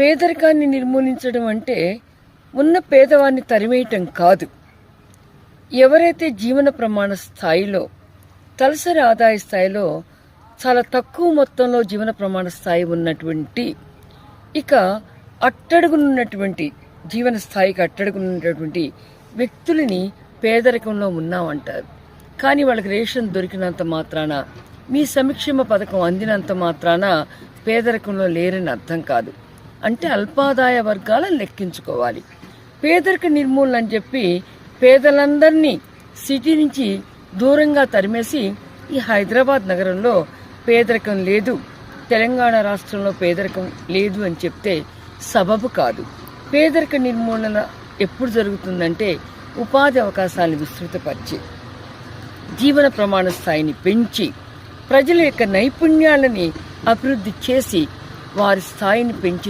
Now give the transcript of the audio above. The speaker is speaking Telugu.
పేదరికాన్ని నిర్మూలించడం అంటే ఉన్న పేదవాన్ని తరిమేయటం కాదు. ఎవరైతే జీవన ప్రమాణ స్థాయిలో తలసరి ఆదాయ స్థాయిలో చాలా తక్కువ మొత్తంలో జీవన ప్రమాణ స్థాయి ఉన్నటువంటి ఇక అట్టడుగునున్నటువంటి జీవన స్థాయికి అట్టడుగునున్నటువంటి వ్యక్తులని పేదరికంలో ఉన్నామంటారు. కానీ వాళ్ళకి రేషన్ దొరికినంత మాత్రాన మీ సంక్షేమ పథకం అందినంత మాత్రాన పేదరికంలో లేరని అర్థం కాదు. అంటే అల్పాదాయ వర్గాలను లెక్కించుకోవాలి. పేదరిక నిర్మూలన అని చెప్పి పేదలందరినీ సిటీ నుంచి దూరంగా తరిమేసి ఈ హైదరాబాద్ నగరంలో పేదరికం లేదు తెలంగాణ రాష్ట్రంలో పేదరికం లేదు అని చెప్తే సబబు కాదు. పేదరిక నిర్మూలన ఎప్పుడు జరుగుతుందంటే ఉపాధి అవకాశాలను విస్తృతపరిచి జీవన ప్రమాణ స్థాయిని పెంచి ప్రజల యొక్క నైపుణ్యాలని అభివృద్ధి చేసి వారి స్థాయిని పెంచి